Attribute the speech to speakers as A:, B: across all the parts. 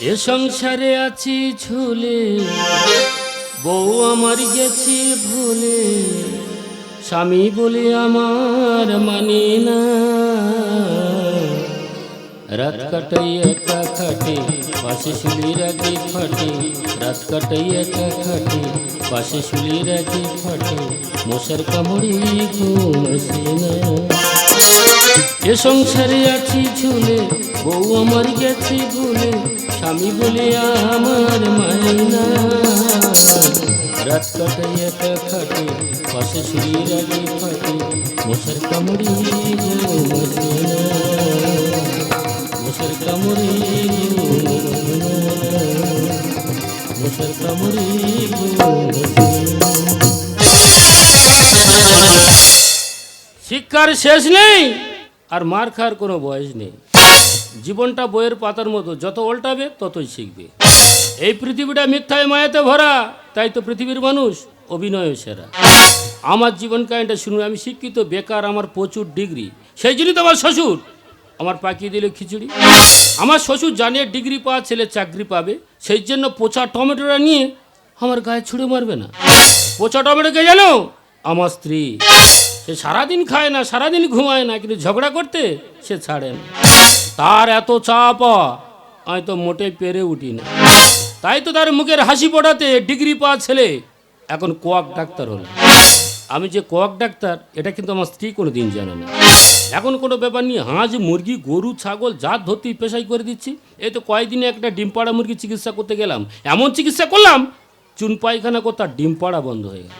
A: এ সংসারে আছি ঝুলে বউ আমার গেছি ভুলে স্বামী বলে আমার মানি না। রাত কাটাই একা খাটে, পাশে শুলির আগে ফাটে। রাত কাটাই একা খাটে, পাশে শুলির আগে ফাটে। মশার কামড়ে ঘুম আসে না। এ সংসারে আছি ঝুলে, বউ আমার গেছে ভুলে, স্বামী বলে আমার মানে না। রাত কাটাই একা খাটে, পাশে শুয়ে আগে ফাটে। মশার কামড়ে ঘুম আসে না। শিক্ষার শেষ নেই আর মার খাওয়ার কোনো বয়স নেই। জীবনটা বইয়ের পাতার মতো, যত উল্টাবে ততই শিখবে। এই পৃথিবীটা মিথ্যায় মায়াতে ভরা, তাই তো পৃথিবীর মানুষ অভিনয় সেরা। আমার জীবন কাহিনীটা শুনুন, আমি শিক্ষিত, বেকার, আমার প্রচুর ডিগ্রি। সেই জন্যই তো আমার শ্বশুর। আমার পাকিয়ে দিলে খিচুড়ি। আমার শ্বশুর জানে ডিগ্রি পাওয়া ছেলে চাকরি পাবে, সেই জন্য পচা টমেটোটা নিয়ে আমার গায়ে ছুঁড়ে মারবে না। পচা টমেটো কে জানো? আমার স্ত্রী। সে সারাদিন খায় না, সারাদিন ঘুমায় না, কিন্তু ঝগড়া করতে সে ছাড়ে না। তার এত চাপ, আমি তো মোটে পেরে উঠি না। তাই তো তার মুখের হাসি পড়াতে ডিগ্রি পাওয়া ছেলে এখন কোয়াক ডাক্তার হলো। আমি যে কক ডাক্তার, এটা কিন্তু আমার স্ত্রী কোনো দিন জানে না। এখন কোনো ব্যাপার নিয়ে হাঁস, মুরগি, গরু, ছাগল, জাত ধরতেই পেশাই করে দিচ্ছি। এই তো কয়েকদিনে একটা ডিম পাড়া মুরগি চিকিৎসা করতে গেলাম। এমন চিকিৎসা করলাম, চুন পায়খানা করে তার ডিম পাড়া বন্ধ হয়ে গেল।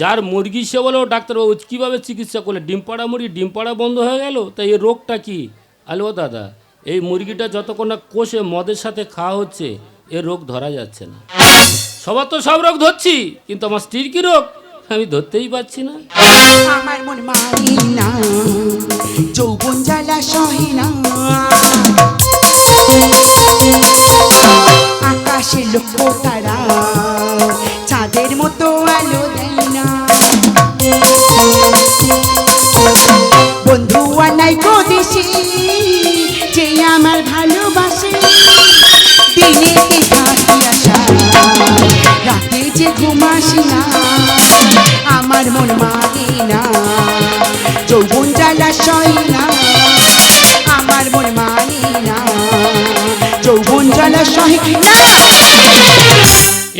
A: যার মুরগি, সে বলো ডাক্তারবাবু, কীভাবে চিকিৎসা করলে ডিম পাড়া মুরগি ডিম পাড়া বন্ধ হয়ে গেল? তাই এই রোগটা কি? আলো দাদা, এই মুরগিটা যতক্ষণ না কোষে মদের সাথে খাওয়া হচ্ছে, এ রোগ ধরা যাচ্ছে না। সবার তো সব রোগ ধরছি, কিন্তু আমার স্ত্রীর কি রোগ? আমি ধরতেই পারছি না।
B: আমার না। আকাশে লক্ষ্য তারা চাঁদের মতো আলো দেয়।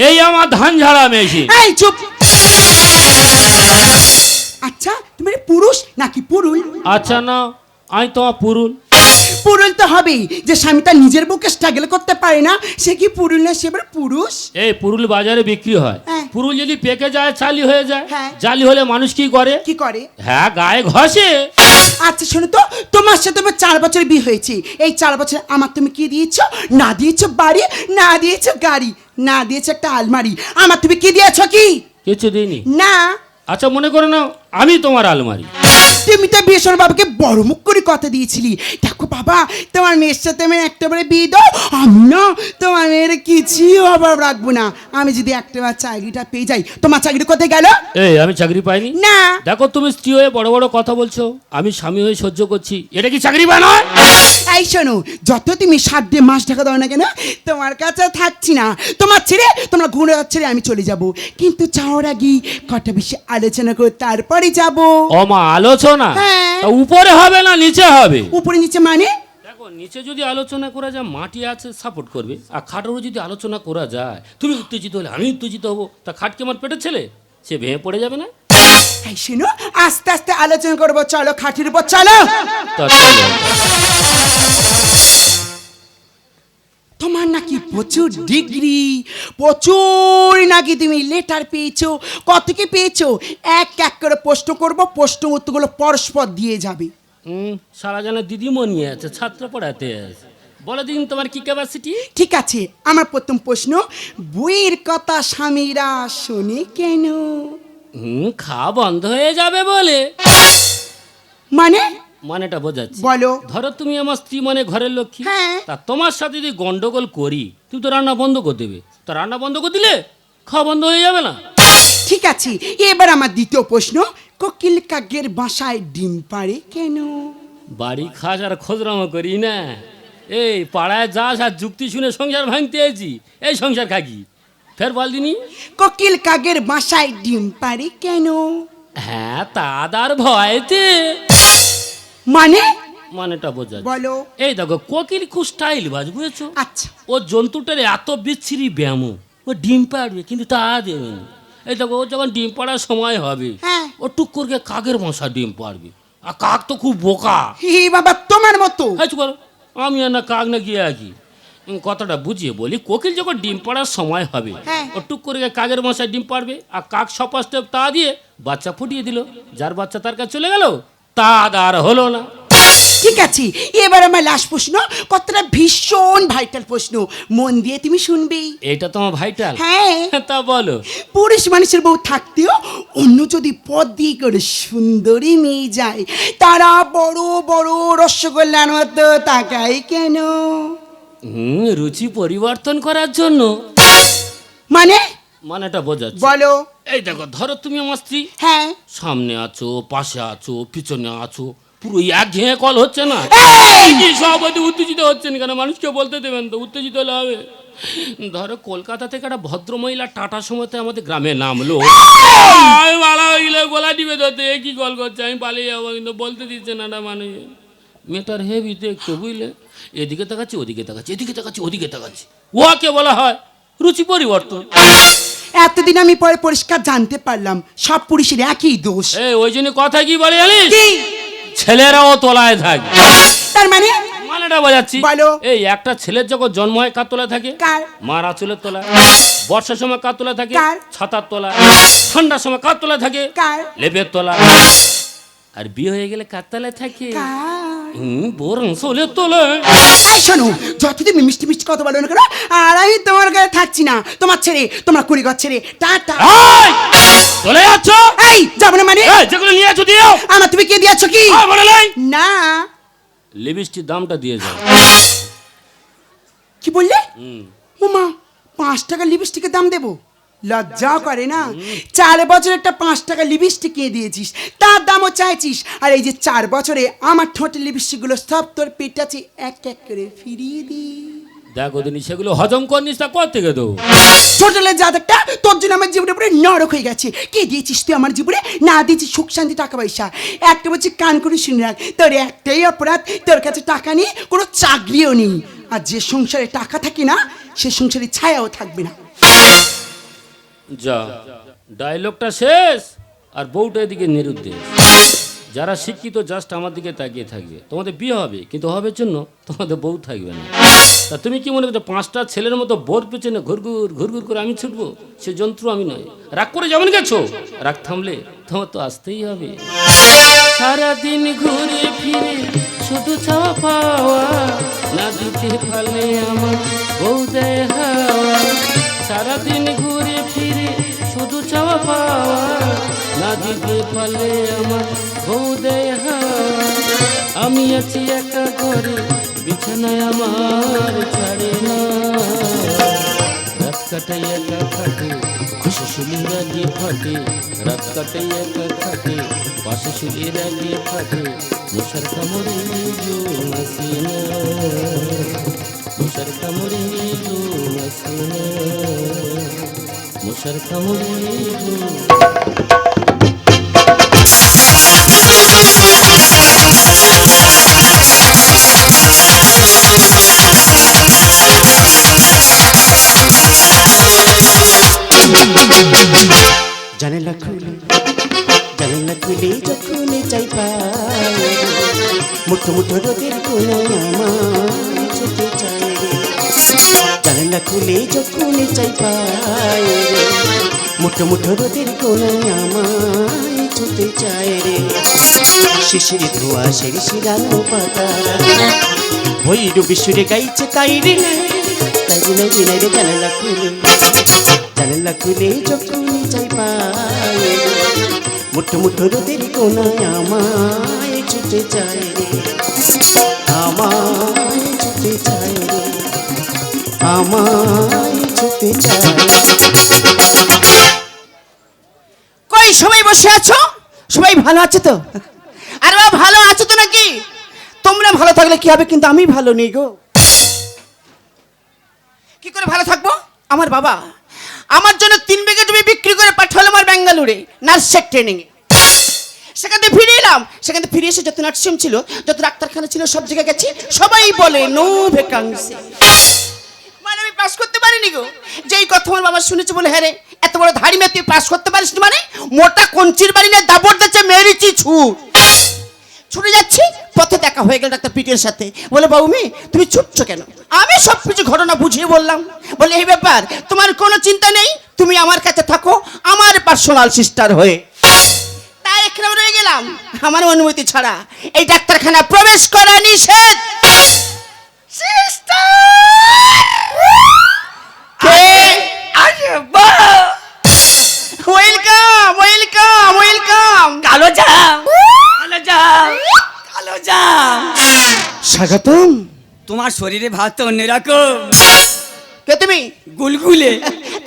A: এই আমার ধান ঝাড়া মেশিন।
B: এই চুপ। আচ্ছা তুমি পুরুষ নাকি পুরুল?
A: আচ্ছা না আমি তোমার পুরুল।
B: পুরুল তো হবেই যে স্বামী তার নিজের বুকে স্ট্রাগল করতে পারে না সে কি পুরুল না সে এবার পুরুষ?
A: এই পুরুল বাজারে বিক্রি হয়।
B: হ্যাঁ।
A: পুরুল যদি পেকে যায় চালি হয়ে যায়
B: হ্যাঁ।
A: জালি হলে মানুষ কি করে?
B: কি করে?
A: হ্যাঁ গায়ে ঘষে।
B: আচ্ছা শোনো তো তোমার সাথে তোমার চার বছর বিয়ে হয়েছে। এই চার বছর আমার তুমি কি দিয়েছ? না দিয়েছ বাড়ি না দিয়েছ গাড়ি না দিয়েছ একটা আলমারি। আমার তুমি কি দিয়েছ কি?
A: কিছু দিইনি।
B: না।
A: আচ্ছা মনে করে নাও আমি তোমার আলমারি।
B: তুমি তো বিয়েশ্বর বাবাকে বড় মুখ করে কথা দিয়েছিলি। দেখো বাবা তোমার মেয়ের সাথে আমি একটাবারে বিয়ে দাও আমি না তোমার মেয়ের কিছুই অভাব রাখব না। আমি যদি একটাবার চাকরিটা পেয়ে যাই তোমার চাকরি কোথায় গেল?
A: এই আমি চাকরি পাইনি।
B: না।
A: দেখো তুমি স্ত্রী হয়ে বড় বড় কথা বলছো আমি স্বামী হয়ে সহ্য করছি এটা কি চাকরি বা নয়?
B: এই শোনো যত তুমি সাত দিয়ে মাস টাকা দাও না কেন তোমার কাছে থাকছি না। তোমার ছেড়ে তোমরা ঘুরে ছেড়ে আমি চলে যাব। কিন্তু যাওয়ার আগে কটা বেশি আলোচনা করে তারপরে যাব।
A: অমা আলোচনা
B: হ্যাঁ।
A: তা উপরে হবে না নিচে হবে?
B: উপরে নিচে মানে?
A: দেখো নিচে যদি আলোচনা করা যায় মাটি আছে সাপোর্ট করবে। আর খাটেরও যদি আলোচনা করা যায় তুমি উত্তেজিত হলে আমি উত্তেজিত হব। তা খাট কি আমার পেটের ছেলে? সে ভেঙে পড়ে যাবে না?
B: এই শোনো আস্তে আস্তে আলোচনা করব চলো খাটির উপর চলো।
A: তা চলো।
B: প্রচুর ডিগ্রি প্রচুর নাকি তুমি লেটার পেয়েছ কত কি পেয়েছ? এক এক করে প্রশ্ন করব প্রশ্ন উত্তরগুলো পরস্পর দিয়ে যাবে।
A: হুম সারা যেন দিদিমণি আছে ছাত্র পড়াতে আছে। বলে দিন তোমার কি ক্যাপাসিটি
B: ঠিক আছে আমার প্রথম প্রশ্ন বইয়ের কথা স্বামীরা শোনে কেন?
A: হুম খাওয়া বন্ধ হয়ে যাবে বলে।
B: মানে?
A: মানেটা বোঝাচ্ছি।
B: বলো।
A: ধরো তুমি আমার স্ত্রী মানে ঘরের লক্ষ্মী
B: হ্যাঁ।
A: তা তোমার সাথে যদি গন্ডগোল করি তুমি তো রান্না বন্ধ করে দেবে। তা রান্না বন্ধ করে দিলে খাওয়া বন্ধ হয়ে যাবে না।
B: ঠিক আছে এবার আমার দ্বিতীয় প্রশ্ন কোকিল কাকের বাসায় ডিম পাড়ে কেন?
A: বাড়ি খাস আর খোঁজরামো করি না। এই পাড়ায় যাস আর যুক্তি শুনে সংসার ভাঙতে এসি এই সংসার খাকি ফের বল দিনি।
B: কোকিল কাকের বাসায় ডিম পাড়ে কেন?
A: হ্যাঁ তাদার ভয়তে।
B: মানে?
A: মানেটা বোঝা।
B: বলো।
A: এই দেখো কোকিল খুব স্টাইল বাজ বুঝেছ?
B: আচ্ছা।
A: ও জন্তুটার এত বিচ্ছিরি ব্যায়াম ও ডিম পাড়বে কিন্তু তা দেবে না। এই দেখো ও যখন ডিম পাড়ার সময় হবে
B: হ্যাঁ।
A: ও টুক করে কাকের মশা ডিম পাড়বে। আর কাক তো খুব বোকা।
B: হি বাবা তোমার মতো।
A: আচ্ছা বলো আমি আর না কাক না গিয়ে আছি। কথাটা বুঝিয়ে বলি কোকিল যখন ডিম পাড়ার সময় হবে
B: হ্যাঁ।
A: ও টুক করে কাকের মশায় ডিম পাড়বে আর কাক সপা স্টেপ তা দিয়ে বাচ্চা ফুটিয়ে দিল। যার বাচ্চা তার কাছে চলে গেল তা আর হলো না।
B: ঠিক আছে। এবার আমার লাস্ট প্রশ্ন কতটা ভীষণ ভাইটাল প্রশ্ন। মন দিয়ে তুমি শুনবেই
A: এটা তোমার ভাইটাল
B: হ্যাঁ।
A: তা বলো।
B: পুরুষ মানুষের বউ থাকতেও অন্য যদি পদ দিয়ে করে সুন্দরী মেয়ে যায় তারা বড় বড় রসগোল্লার মতো তাকায় কেন?
A: হুম রুচি পরিবর্তন করার জন্য।
B: মানে?
A: মানেটা বোঝাচ্ছে।
B: বলো।
A: এই দেখো ধরো তুমি আমার স্ত্রী।
B: হ্যাঁ।
A: সামনে আছো পাশে আছো পিছনে আছো। পুরো এক ঘেঁয়ে কল হচ্ছে না। সভাপতি উত্তেজিত হচ্ছেন কেন? মানুষকে বলতে দেবেন তো উত্তেজিত হলে হবে। ধরো কলকাতা থেকে একটা ভদ্রমহিলা টাটা সময়তে আমাদের গ্রামে নামলো। আমি ভালো হইলে গোলা দিবে ধরতে এ কি কল করছে? আমি পালিয়ে যাব কিন্তু বলতে দিচ্ছে না না মানে মেটার হেভি দেখতে বুঝলে এদিকে তাকাচ্ছি ওদিকে তাকাচ্ছি এদিকে তাকাচ্ছি ওদিকে তাকাচ্ছি। ওকে বলা হয় রুচি পরিবর্তন।
B: এতদিন আমি পরে পরিষ্কার জানতে পারলাম সব পুরুষের একই দোষ।
A: ওই জন্য কথা কি বলে জানিস? ছেলেরাও তোলায় থাকে।
B: তার মানে?
A: মানেটা বোঝাচ্ছি। এই একটা ছেলের যখন জন্ম হয় কার তোলায় থাকে?
B: কার?
A: মার আঁচলের তোলা বর্ষার সময় কার তোলা থাকে?
B: কার?
A: ছাতার তোলা ঠান্ডার সময় কার তোলা থাকে?
B: কার?
A: লেপের তোলা আর বিয়ে হয়ে গেলে কার তলায় থাকে? বরং সোলের তলায়
B: এই শোনো যতদিন মিষ্টি মিষ্টি কথা বলো না কেন আর আমি তোমার কাছে থাকছি না। তোমার ছেড়ে তোমার কুড়িগর ছেড়ে টাটা!
A: চলে যাচ্ছ?
B: এই যাব না মানে?
A: যেগুলো নিয়ে আছো দিও।
B: আমার তুমি কে দিয়েছ কি? না।
A: লিপস্টিক দামটা দিয়ে যাও।
B: কি বললে?
A: হুম।
B: উমা পাঁচ টাকা লিপস্টিকের দাম দেবো? লজ্জা করে না? চার বছর একটা পাঁচ টাকা লিপস্টিক কিনে দিয়েছিস। তার দামও চাইছিস। আর এই যে চার বছরে আমার ঠোঁটের লিপস্টিকগুলো সব তোর পেটাচ্ছে এক এক করে ফিরিয়ে দি।
A: দেখো দিনি সেগুলো হজম করনিস তা কর থেকে দেবো?
B: ছোটবেলার যাদেরটা তোর জন্য আমার জীবনে পুরো নরক হয়ে গেছে। কে দিয়েছিস তুই আমার জীবনে? না দিয়েছিস সুখ শান্তি টাকা পয়সা। একটা বলছি কান করে শুনে রাখ। তোর একটাই অপরাধ তোর কাছে টাকা নেই কোনো চাকরিও নেই। আর যে সংসারে টাকা থাকে না সে সংসারে ছায়াও থাকবে না।
A: যা, ডায়লগটা শেষ আর বউটা এদিকে নিরুদ্দেশ। যারা শিক্ষিত জাস্ট আমার দিকে তাকিয়ে থাকবে। তোমাদের বিয়ে হবে, কিন্তু হবে জন্য তোমাদের বউ থাকবে না। তা তুমি কি মনে করছ পাঁচটা ছেলের মতো বোর পেছনে ঘুরঘুর ঘুরঘুর করে আমি ছুটবো? সে যন্ত্র আমি নয়। রাগ করে যেমন গেছো, রাগ থামলে তোমার তো আসতেই হবে। সারাদিন ঘুরে ফিরে শুধু চাওয়া পাওয়া, না দিতে পারলে আমার বউ দেয় হাওয়া সারাদিন ঘুরে ফিরে শুধু চাওয়া পাওয়া না দিতে আমার বউ আমি আছি একা ঘরে, বিছানায় আমার ছাড়ে না। রাত কাটাই একা খাটে, খুশি শুলির আগে ফাটে। রাত কাটাই একা খাটে, পাশে ফাটে। মশার কামড়ে আসে না। মশার কামড়ে ঘুম আসে না মশার কামড়ে ঘুম
C: জানালা খুলে জানালা খুলে যখন চাই পায় মুঠো মুঠো রোদের কোনায় আমার জানালা খুলে যখন চাই পায় মুঠো মুঠো রোদের কোনায় আমার ছুটে চায় রে। শিশির ধোয়া সেরি শিরানো পাতা ভৈরবী সুরে গাইছে তাই রে তাই রে নাই রে রে, জানালা খুলে। জানালা খুলে যখন চাই পায় মুঠো মুঠো রোদের কোনায় আমায় ছুটে যায় রে। আমায় ছুটে যায় রে।
B: কই, সবাই বসে আছো?
C: সবাই ভালো আছে তো? আরে বাবা, ভালো আছো তো নাকি? তোমরা ভালো থাকলে কি হবে? কিন্তু আমি ভালো নেই গো। কি করে ভালো থাকব? আমার বাবা, আমার জন্য তিন বিঘে জমি বিক্রি করে পাঠালো আমার ব্যাঙ্গালোরে, নার্সের ট্রেনিং এ। সেখান থেকে ফিরে এলাম। সেখান থেকে ফিরে এসে যত নার্সিং ছিল, যত ডাক্তারখানা ছিল, সব জায়গায় গেছি। সবাই বলে, নো ভ্যাকান্সি পাস করতে পারিনি গো। যেই কথা আমার বাবা শুনেছে বলে হ্যাঁ রে, এত বড় ধাড়ি মেয়ে তুই পাস করতে পারিস মানে? মোটা কঞ্চির বাড়ি না দাবর দিচ্ছে, মেরেছি ছুট। ছুটে যাচ্ছি, পথে দেখা হয়ে গেল ডাক্তার পিটের সাথে। বলে বাবু তুমি ছুটছো কেন? আমি সব কিছু ঘটনা বুঝিয়ে বললাম। বলে, এই ব্যাপার, তোমার কোনো চিন্তা নেই? তুমি আমার কাছে থাকো, আমার পার্সোনাল সিস্টার হয়ে। তাই এখানে রয়ে গেলাম। আমার অনুমতি ছাড়া এই ডাক্তারখানা প্রবেশ করা নিষেধ। স্বাগতম।
D: তোমার শরীরে ভাত তো অন্যরকম।
C: কে তুমি?
D: গুলগুলে।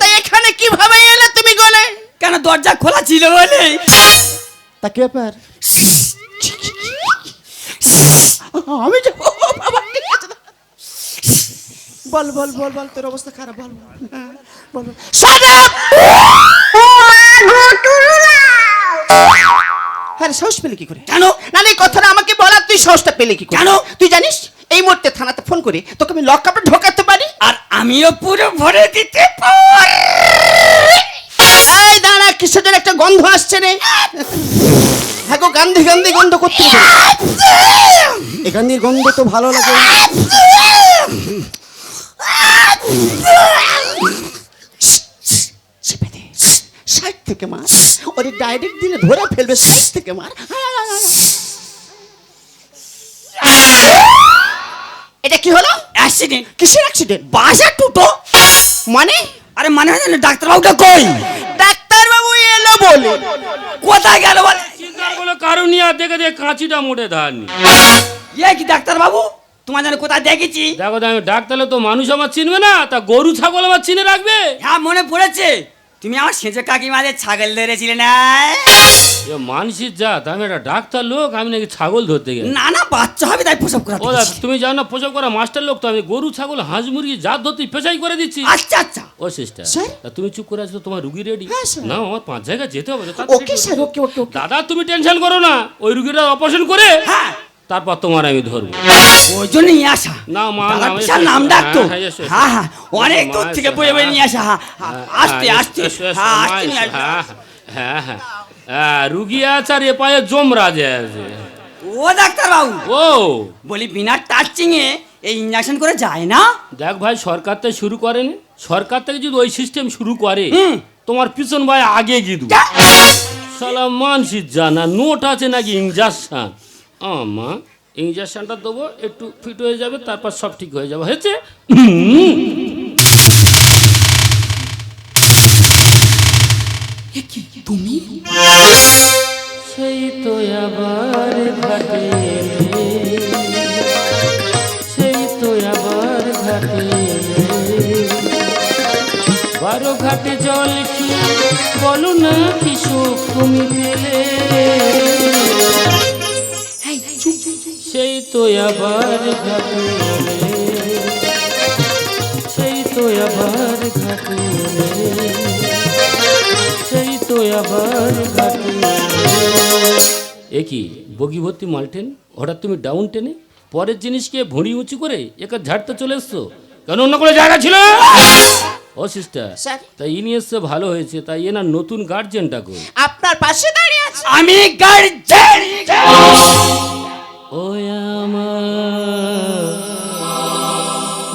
C: তাই এখানে কীভাবে এলে তুমি গলে?
D: কেন দরজা খোলা ছিল বলে?
C: তা কি ব্যাপার? আমি যাব। বল বল বল বল তোর অবস্থা খারাপ বল বল। বল! হ্যাঁ সাহস পেলে কি করে?
D: কেন?
C: না না, এই কথাটা আমাকে বলার তুই সাহসটা পেলে কি করে?
D: কেন?
C: তুই জানিস এই মুহূর্তে থানাতে ফোন করে তোকে আমি লক আপে ঢোকাতে পারি।
D: আর আমিও পুরো ভরে দিতে পারি।
C: এই দাঁড়া কিসের যেন একটা গন্ধ আসছে রে? হ্যাঁ গো গান্ধী গান্ধী গন্ধ করতে। এই গান্ধীর গন্ধ তো ভালো লাগে চেপে দে সাইড থেকে মার। ওরে ডাইরেক্ট দিলে ধরে ফেলবে সাইড থেকে মার। এটা কি হলো?
D: অ্যাক্সিডেন্ট
C: কিসের অ্যাক্সিডেন্ট
D: বাসা টুটো।
C: মানে?
D: আরে মানে হয় না ডাক্তারবাবুটা কই?
C: ডাক্তারবাবু এলো বলে।
D: কোথায় গেল বলে?
A: চিন্তার কোনো কারণ আর দেখে দেখে কাঁচিটা মোটে ধারনি।
D: ইয়ে কি ডাক্তারবাবু? তোমার যেন কোথায় দেখেছি।
A: দেখো আমি ডাক্তারলে তো মানুষ আমার চিনবে না তা গরু ছাগল আমার চিনে রাখবে।
D: হ্যাঁ মনে পড়েছে। তুমি আমার সেজে কাকিমাদের ছাগল ধরেছিলে না?
A: এ মানুষের জাত আমি একটা ডাক্তার লোক আমি নাকি ছাগল ধরতে গেছি।
D: না না বাচ্চা হবে তাই প্রসব করা
A: ও দা, তুমি জানো না প্রসব করা মাস্টার লোক তো আমি গরু ছাগল হাঁস মুরগি জাত ধরতে পেশাই করে দিচ্ছি।
D: আচ্ছা আচ্ছা।
A: ও সিস্টার
C: স্যার?
A: তুমি চুপ করে আছো তোমার রুগী রেডি
C: হ্যাঁ, স্যার।
A: না আমার পাঁচ জায়গায় যেতে হবে তো, তাড়াতাড়ি
C: ওকে
A: করো।
C: Sir okay okay okay.
A: দাদা তুমি টেনশন করো না ওই রুগীটা অপারেশন করে
D: হ্যাঁ।
A: তারপর তোমার আমি ধরবো।
D: ওই জন্যই আসা।
A: না, মা,
D: বিশাল নাম ডাকতো
A: হ্যাঁ, হ্যাঁ।
D: হ্যাঁ হ্যাঁ অনেক দূর থেকে
A: এসো,
D: বয়ে বয়ে
A: হ্যাঁ।
D: নিয়ে আসা। হ্যাঁ হ্যাঁ, আস্তে
A: হ্যাঁ,
D: আস্তে। হ্যাঁ নিয়ে
A: এসো, হ্যাঁ হ্যাঁ হ্যাঁ হ্যাঁ। রুগী আছে আর এ পায়ে জম রাজে আছে।
D: ও ডাক্তার বাবু
A: ও।
D: বলি বিনা টাচিং এ এই ইঞ্জেকশন করে যায় না?
A: দেখ ভাই সরকার থেকে শুরু করেনি। সরকার থেকে যদি ওই সিস্টেম শুরু করে। তোমার পিছন ভাই আগে গিয়ে দেবো। সালা মানসির জানা নোট আছে নাকি ইঞ্জেকশন আমা ইঞ্জেকশনটা দেবো একটু ফিট হয়ে যাবে তারপর সব ঠিক হয়ে যাবে। হয়েছে?
C: তুমি?
A: সেই তো আবার ঘাটে। সেই তো আবার ঘাটে। বারো ঘাটে জল খেয়ে বলো না কি সুখ তুমি পেলে। সেই তো আবার ঘাটে সেই তো আবার ঘাটে সেই তো আবার ঘাটে এ কি বগি ভর্তি মালটেন? হঠাৎ তুমি ডাউন টেনে পরের জিনিসকে ভুঁড়ি উঁচু করে একা ঝাড়তে চলে এসছো? কেন অন্য কোনো জায়গা ছিল? ও সিস্টার তাই ইনি এসছে ভালো হয়েছে তাই এনার নতুন গার্জেনটা কই?
C: আপনার পাশে দাঁড়িয়ে আছে।
D: আমি গার্জেন
A: আমার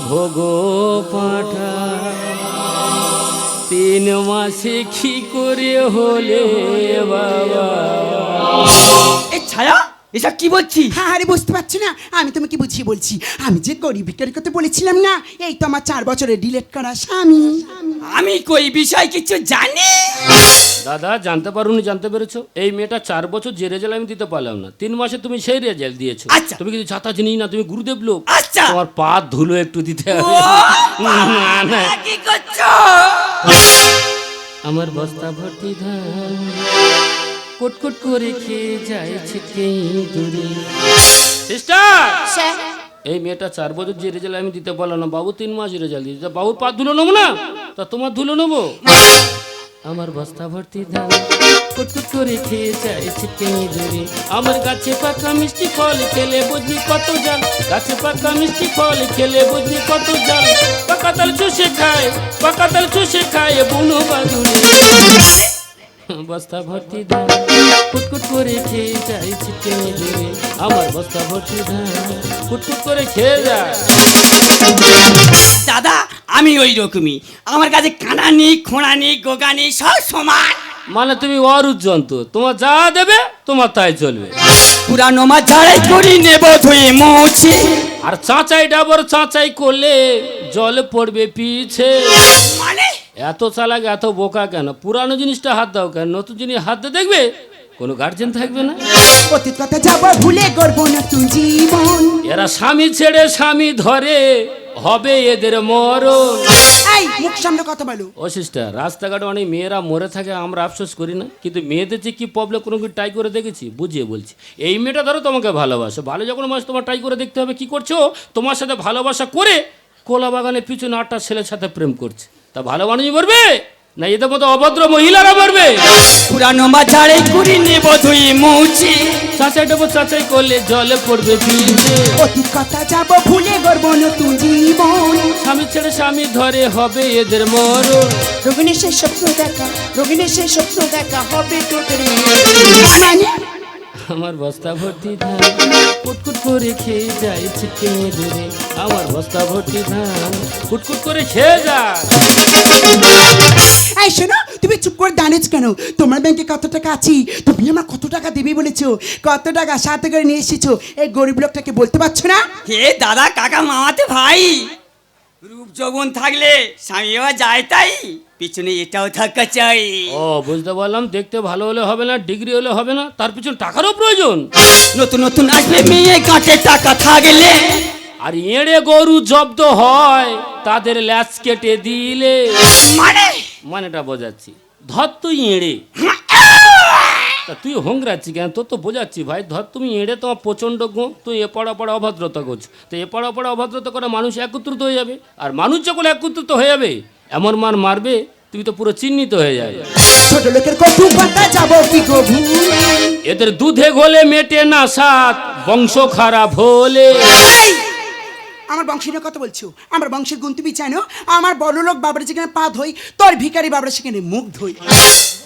A: ভোগো পাঠা। তিন মাসে কি করে হলে বাবা?
D: এসব কি বলছি
B: হ্যাঁ আরে বুঝতে পারছ না। আমি তোমাকে বুঝিয়ে বলছি। আমি যে গরিব ভিকারি করতে বলেছিলাম না এই তো আমার চার বছরে ডিলেট করা স্বামী।
D: আমি কই বিষয় কিছু জানি?
A: দাদা জানতে পারুনি জানতে পেরেছ? এই মেয়েটা চার বছর যে রেজাল্ট আমি দিতে পারলাম না। তিন মাসে তুমি সেই রেজাল্ট দিয়েছ।
D: আচ্ছা।
A: তুমি কিছু ছাতা জিনিস না তুমি গুরুদেব লোক।
D: আচ্ছা।
A: তোমার পা ধুলো একটু দিতে হবে। না না
D: কি করছ?
A: আমার বস্তা ভর্তি ধান। কুটকুট করে খেয়ে যায় ছিটকে দূরে সিস্টার!
E: স্যার।
A: এই মেয়েটা চার বছর যে রেজাল্ট আমি দিতে পারলাম না বাবু তিন মাস রেজাল্ট দিয়েছে। বাবুর পা ধুলো নেব না? তা তোমার ধুলো নেব? আমার বস্তা ভর্তি ধান কুটকুট করে খেয়ে যায় ছিটকে দূরে আমার গাছে পাকা মিষ্টি ফল খেলে বুঝবি কত জাল। গাছে পাকা মিষ্টি ফল খেলে বুঝবি কত জাল। পাকা তাল চুষে খায় পাকা তাল চুষে খায় বুনো বাদুরে। বস্তা ভর্তি ধান। কুটকুট করে খেয়ে যায় ছিটকে দূরে আমার বস্তা ভর্তি ধান। কুটকুট করে খেয়ে যায়।
D: দাদা আমি ওই রকমই আমার কাছে কানা নেই খোঁড়া নেই গোগা নেই সব সমান।
A: মানে তুমি অরুদ জন্তু। তোমার যা দেবে তোমার তাই চলবে।
D: পুরানো মা ঝাড়াই করি নেব ধুয়ে মুছে।
A: আর চাচাই ডাবর চাচাই করলে জল পড়বে পিছে।
D: মানে
A: এত চালাক এত বোকা কেন? পুরানো জিনিসটা হাত দাও কেন? নতুন জিনিস হাত দিয়ে দেখবে? কোনো গার্জেন থাকবে না।
B: অতীত কথা যাব ভুলে গর্ব নতুন জীবন।
A: এরা স্বামী ছেড়ে স্বামী ধরে হবে এদের মরণ।
B: এই মুখ সামনে কথা বলো।
A: ও সিস্টার রাস্তাঘাটে অনেক মেয়েরা মরে থাকে আমরা আফসোস করি না। কিন্তু মেয়েদের যে কি প্রবলেম কোনো কি ট্রাই করে দেখেছি? বুঝিয়ে বলছি। এই মেয়েটা ধরো তোমাকে ভালোবাসে। ভালো যখন মানুষ তোমার ট্রাই করে দেখতে হবে কি করছ? তোমার সাথে ভালোবাসা করে কোলা বাগানের পিছনে আটটা ছেলের সাথে প্রেম করছে। তা ভালো মানুষই মরবে? না এদের মতো অভদ্র মহিলারা মরবে?
D: পুরানো মা ঝাড়াই করি নেব ধুই মুছে
A: চাচাই ডবো চাচাই করলে জলে পড়বে পিছে
B: অতীত কথা যাব ভুলে গর্ব নতুন জীবন।
A: স্বামী ছেড়ে স্বামী ধরে হবে এদের মরণ।
E: রোগিণীর সেই স্বপ্ন দেখা রোগিণীর সেই স্বপ্ন দেখা হবে তোদের।
B: মানে
A: আমার বস্তা ভর্তি ধান। কুটকুট করে খেয়ে যায় ছিটকে দূরে। আমার বস্তা ভর্তি ধান। কুটকুট করে খেয়ে যায়।
B: এই শোনো তুমি চুপ করে দাঁড়িয়েছ কেন? তোমার ব্যাংকে কত টাকা আছি? তুমি আমার কত টাকা দেবে বলেছ? কত টাকা সাথে করে নিয়ে এসেছ? এই গরিব লোকটাকে বলতে পারছ না?
D: হে দাদা কাকা মামাতে ভাই? রূপ যৌবন থাকলে স্বামী বাবা যায় তাই? পিছনে এটাও থাকা চাই।
A: ও বুঝতে পারলাম দেখতে ভালো হলে হবে না ডিগ্রি হলে হবে না তার পিছনে টাকারও প্রয়োজন।
D: নতুন নতুন আসবে মেয়ে কাঁচে টাকা থাকলে।
A: আর এড়ে গরু জব্দ হয় তাদের ল্যাচ কেটে দিলে।
D: মানে?
A: মানেটা বোঝাচ্ছি। ধর তুই এড়ে। তা তুই হোংরাচ্ছি কেন? তোর তো বোঝাচ্ছি ভাই ধর তুমি এড়ে তোমার প্রচণ্ড গো তুই এ পড়া পড়া অভদ্রতা করছ তো এ পড়া পড়া অভদ্রতা করে মানুষ একত্রিত হয়ে যাবে আর মানুষ যখন একত্রিত হয়ে যাবে এমন মার মারবে তুমি তো পুরো চিহ্নিত হয়ে যাবে।
B: ছোট লোকের কটু কথা যাব কি গো
A: এদের দুধে গোলে মেটে না সাত বংশ খারাপ হলে।
B: আমার বংশের কথা বলছো? আমার বংশের গুণ তুমি জানো? আমার বড় লোক বাবার যেখানে পা ধই তোর ভিখারি বাবার সেখানে মুখ ধই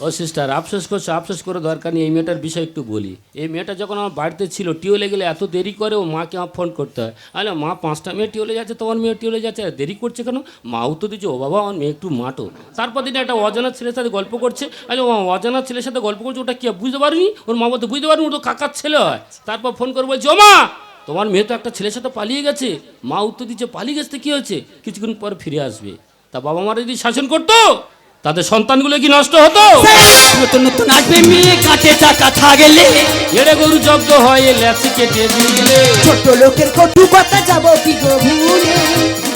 A: ও সিস্টার আফসোস করছ, আফসোস করে দরকার নেই, এই মেয়েটার বিষয় একটু বলি। এই মেয়েটা যখন আমার বাড়িতে ছিল, টিউলে গেলে এত দেরি করে ও মাকে আমার ফোন করতে হয়। আরে মা, পাঁচটা মেয়ে টিউলে যাচ্ছে, তোমার মেয়ে টিউলে যাচ্ছে, আর দেরি করছে কেন? মা উত্তর দিচ্ছে ও বাবা আমার মেয়ে একটু মাটো। তারপর দিন একটা অজানা ছেলের সাথে গল্প করছে। আরে ও অজানা ছেলের সাথে গল্প করছে, ওটা কি বুঝতে পারিনি? ওর মা বলতে বুঝতে পারিনি ও তো কাকার ছেলে হয়। তারপর ফোন করে বলছে, ও মা তোমার মেয়ে তো একটা ছেলের সাথে পালিয়ে গেছে। মা উত্তর দিচ্ছে পালিয়ে গেছে কি হয়েছে? কিছুক্ষণ পর ফিরে আসবে। তা বাবা মারা যদি শাসন করতো তাদের সন্তানগুলো কি নষ্ট হতো?
D: নতুন নতুন আসবে মেয়ে কাঁচে টাকা থাকলে
A: এড়ে গরু জব্দ হয় ল্যাচি কেটে দিলে।
B: ছোট লোকের কটু কথা যাব কি গো ভুলে?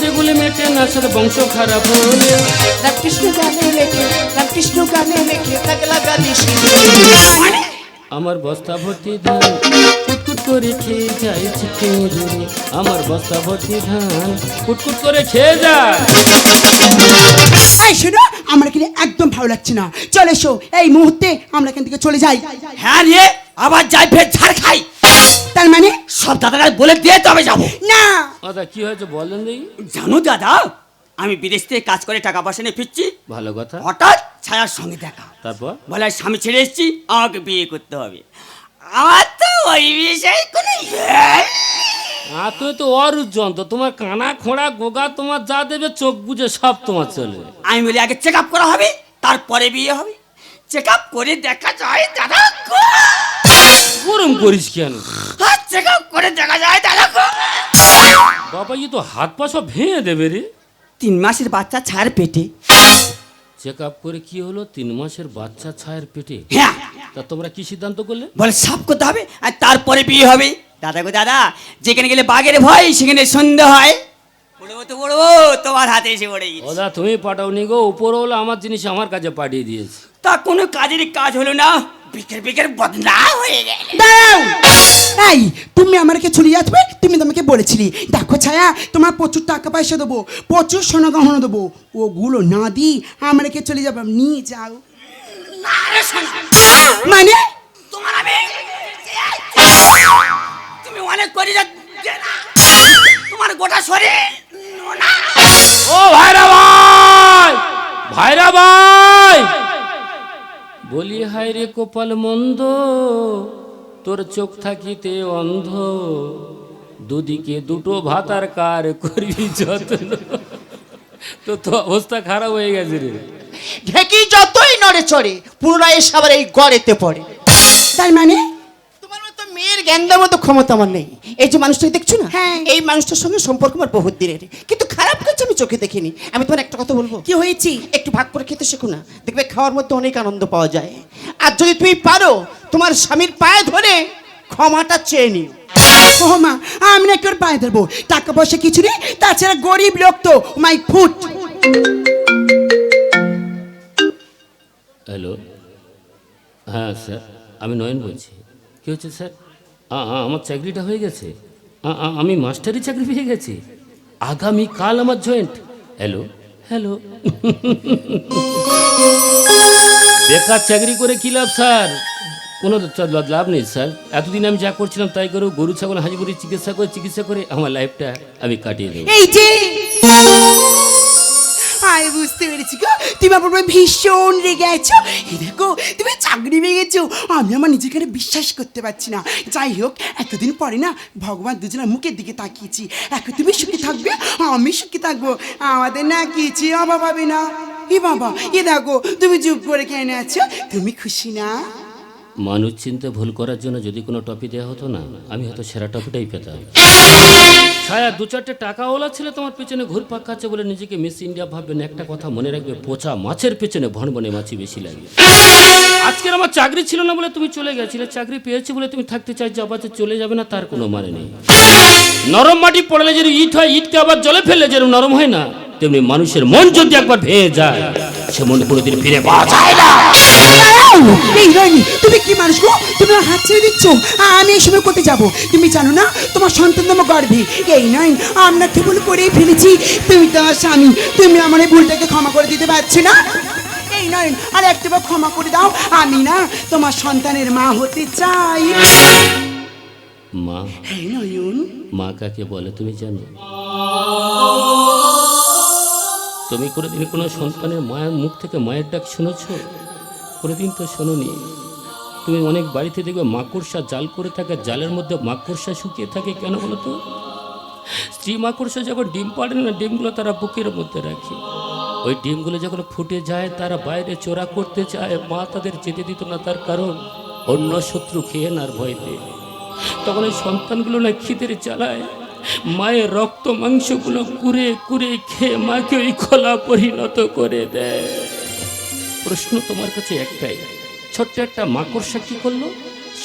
A: যেগুলি মেটে না সাথে বংশ খারাপ হলে।
E: রামকৃষ্ণ গানে লেখে রামকৃষ্ণ গানে লেখে তাকে লাগা দিস
A: আমার বস্তা ভর্তি ধান করে খেয়ে যায় ছিটকে দূরে আমার বস্তা ভর্তি ধান। কুটকুট করে খেয়ে যায়।
B: এই শোনো আমার এখানে একদম ভালো লাগছে না। চলে এসো এই মুহূর্তে আমরা এখান থেকে চলে যাই।
D: হ্যাঁ রে আবার যাই ফের ঝাড় খাই।
B: তার মানে?
D: সব দাদারা বলে দিয়ে তবে যাব।
B: না।
A: দাদা কি হয়েছে বলেন দেখি।
D: জানো দাদা আমি বিদেশ থেকে কাজ করে টাকা পয়সা নিয়ে ফিরছি।
A: ভালো কথা।
D: হঠাৎ ছায়ার সঙ্গে দেখা।
A: তারপর?
D: বলে স্বামী ছেড়ে এসেছি আমাকে বিয়ে করতে হবে। আমার তো ওই বিষয়ে কোনো
A: আর তুই তো অরুজন তো তোমার কানা খোঁড়া গোগা তোমার যা দেবে চোখ বুঝে সব তোমার চলবে
D: আমি বলি আগে চেক আপ করা হবে তারপরে বিয়ে হবে। চেক আপ করে দেখা যায় দাদা
A: গরম করিস কেন?
D: চেক আপ করে দেখা যায় দাদা
A: বাবা ই তো হাত পা সব ভেঙে দেবে রে।
D: তিন মাসের বাচ্চা ছাড় পেটে।
A: চেক আপ করে কি হলো? তিন মাসের বাচ্চা ছায়ের পেটে।
D: হ্যাঁ।
A: তা তোমরা কি সিদ্ধান্ত করলে?
D: বলে সাফ করতে হবে আর তারপরে বিয়ে হবে। দাদা গো দাদা যেখানে গেলে বাঘের ভয় সেখানে সন্ধে হয়। পড়ব তো পড়ব তোমার হাতে এসে পড়ে গেছে।
A: ওদা তুমি পাঠাওনি গো উপরওয়ালা আমার জিনিস আমার কাছে পাঠিয়ে দিয়েছে।
D: তা কোনো কাজেরই কাজ হলো না। বিকেল বিকেল বদনা হয়ে গেল।
B: দাঁড়াও! এই তুমি আমাকে চলে যাবে তুমি তোমাকে বলেছিলি। দেখো ছায়া তোমার প্রচুর টাকা পয়সা দেবো প্রচুর সোনা গহনা দেবো। ওগুলো না দি আমাকে চলে যাব। নিয়ে যাও।
D: না রে শোনা
B: মানে?
D: তোমার আমি তুমি অনেক করে যা তোমার গোটা শরীর নোনা।
A: ও ভাইরা ভাই! ভাইরা ভাই! বলি হায় রে কপাল মন্দ তোর চোখ থাকিতে অন্ধ। দুদিকে দুটো ভাতার কার করবি যত্ন? তো তো অবস্থা খারাপ হয়ে গেছে রে।
E: ঢেকি যতই নড়ে চড়ে পুনরায় এসে আবার এই গড়েতে পড়ে।
B: তার মানে?
E: মেয়ের জ্ঞানদার মতো ক্ষমতা আমার নেই। এই যে মানুষটাকে দেখছ না?
B: হ্যাঁ।
E: এই মানুষটার সঙ্গে সম্পর্ক আমার বহুত দিনের। কিন্তু খারাপ কিছু আমি চোখে দেখিনি। আমি তোমার একটা কথা বলব?
B: কি হয়েছি?
E: একটু ভাগ করে খেতে শেখো না। দেখবে খাওয়ার মধ্যে অনেক আনন্দ পাওয়া যায়। আর যদি তুমি পারো তোমার স্বামীর পায়ে ধরে ক্ষমাটা চেয়ে নিও।
B: ও মা আমি না কেউ পায়ে ধরবো? টাকা পয়সা কিছু নেই তাছাড়া গরিব লোক তো। My foot.
A: হ্যালো। হ্যাঁ স্যার। আমি নয়ন বলছি। কী হচ্ছে স্যার? আমার চাকরিটা হয়ে গেছে। আমি মাস্টারি চাকরি পেয়ে গেছি। আগামীকাল আমার জয়েন্ট। হ্যালো? হ্যালো? বেকার চাকরি করে কী লাভ, স্যার? কোনো লাভ নেই, স্যার। এতদিন আমি যা করছিলাম তাই করে গরু, ছাগল হাঁজি মুরগি চিকিৎসা করে চিকিৎসা করে আমার লাইফটা আমি কাটিয়ে দেবো।
B: আই বুঝতে পেরেছি গো। তুমি আমার উপরে ভীষণ রেগে আছো। এই দেখো, তুমি চাকরি গেছো আমি আমার নিজেকে বিশ্বাস করতে পারছি না। যাই হোক, এতদিন পরে না ভগবান দুজনের মুখের দিকে তাকিয়েছি। এখন তুমি সুখী থাকবে, আমি সুখী থাকব। আমাদের না কিছু অভাব হবে না। এ বাবা, এ দেখো, তুমি চুপ করে কেন আছো? তুমি খুশি না?
A: মানুষ চিন্তা ভুল করার জন্য যদি কোনো টপি দেওয়া হতো না, আমি হয়তো সেরা টপিটাই পেতাম। ছায়া দু চারটে টাকাওয়ালা ছেলে তোমার পেছনে ঘুর পাক খাচ্ছে বলে নিজেকে মিস ইন্ডিয়া ভাববেন একটা কথা মনে রাখবে পোচা মাছের পেছনে ভন বনে মাছি বেশি লাগে। আজকের আমার চাকরি ছিল না বলে তুমি চলে গেছিলে, চাকরি পেয়েছি বলে তুমি থাকতে চাইছো, আবার চলে যাবে না, তার কোনো মানে নেই। নরম মাটি পড়লে যে ইট হয়, ইটকে আবার জলে ফেললে যেরকম নরম হয় না। তেমনি মানুষের মন যদি একবার ভেঙে যায় সে মন কোনোদিন ফিরে পাওয়া যায় না।
B: এই রয়নি তুমি কি মানুষ গো? তুমি হাত ছেড়ে দিচ্ছ? আমি এই সময় কোথায় যাব? তুমি জানো না তোমার সন্তান তোমার গর্ভে। এই নয় আমরা ভুল করেই ফেলেছি। তুমি তো আমার স্বামী তুমি আমার এই ভুলটাকে ক্ষমা করে দিতে পারছ না? এই নয় আর একটাবার ক্ষমা করে দাও। আমি না তোমার সন্তানের মা হতে চাই।
A: মা?
B: এই নয়ন।
A: মা কাকে বলে তুমি জানো? তুমি কোনোদিন কোনো সন্তানের মায়ের মুখ থেকে মায়ের ডাক শুনেছ? কোনোদিন তো শোনোনি। তুমি অনেক বাড়িতে দেখবে মাকড়সা জাল করে থাকে, জালের মধ্যে মাকড়সা শুকিয়ে থাকে, কেন বলো তো? স্ত্রী মাকড়সা যখন ডিম পাড়ে না, ডিমগুলো তারা বুকের মধ্যে রাখে। ওই ডিমগুলো যখন ফুটে যায়, তারা বাইরে চোরা করতে চায়, মা তাদের যেতে দিত না, তার কারণ অন্য শত্রু খেয়ে নার ভয়তে তখন ওই সন্তানগুলো না খিদের চালায় মায়ের রক্ত মাংসগুলো কুরে কুরে খেয়ে মাকে ওই খোলা পরিণত করে দেয়। প্রশ্ন তোমার কাছে একটাই, ছোট্ট একটা মাকড়সা কি করল?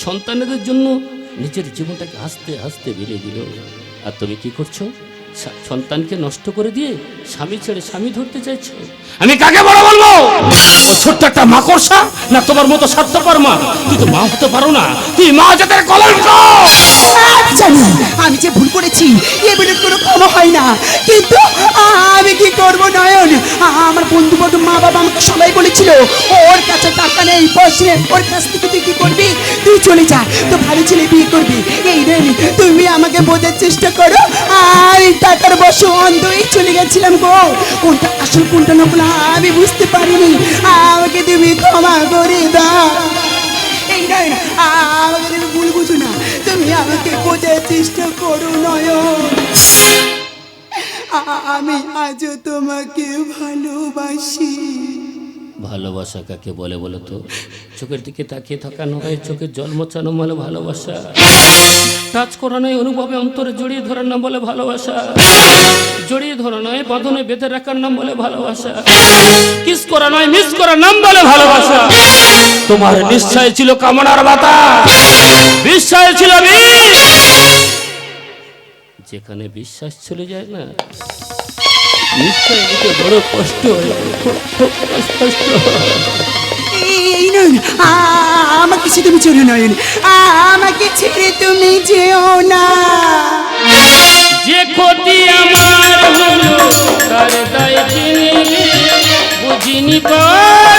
A: সন্তানেদের জন্য নিজের জীবনটাকে আস্তে আস্তে বেড়ে দিল। আর তুমি কি করছ? সন্তানকে নষ্ট করে দিয়ে স্বামী ছেড়ে স্বামী ধরতে চাইছো? আমি কাকে বড় বলব? ছোট্ট একটা মাকড়সা? না তোমার মতো স্বার্থপর মা? তুই তো মা হতে পারো না। তুই মা জাতের কলঙ্ক!
B: জানি, আমি যে ভুল করেছি, এ বিরোধ কোনো ক্ষমা হয় না। কিন্তু আমি কি করব, নয়ন? আমার বন্ধু বন্ধু মা বাবা আমাকে সবাই বলেছিল, ওর কাছে টাকা নেই পয়সা ওর কাছ থেকে তুই কি করবি? তুই চলে যা তো ভালো ছেলে বিয়ে করবি। এই রে, তুমি আমাকে বোঝার চেষ্টা করো, আর টাকার বসে অন্ধই চলে গেছিলাম গো। কোনটা আসল, কোনটা নকল, আমি বুঝতে পারিনি। আমাকে তুমি ক্ষমা করে দাও। আমাকে তুমি ভুল বুঝো না। তুমি আমাকে বোঝার চেষ্টা করো নয় আমি আজও তোমাকে ভালোবাসি।
A: ভালোবাসা কাকে বলে বলো তো? চোখের দিকে তাকিয়ে থাকা নয় চোখের জল মোচানো বলে ভালোবাসা। টাচ করা নয় অনুভবে অন্তরে জড়িয়ে ধরার নাম বলে ভালোবাসা। জড়িয়ে ধরা নয় বাঁধনে বেঁধে রাখার নাম বলে ভালোবাসা। কিস করা নয় মিস করার নাম বলে ভালোবাসা। তোমার নিশ্চয় ছিল কামনার বাতা। বিশ্বাস ছিল যেখানে বিশ্বাস চলে যায় না। নিশ্চয় এদিকে বড় কষ্ট খুব খুব কষ্ট
B: এই নয়ন আমাকে ছেড়ে তুমি চলো নয়ন আ- আমাকে ছেড়ে তুমি যেও না।
A: যে ক্ষতি আমার হলো তার দায় বুঝিনি পারি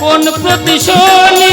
A: কোন প্রতিশোধ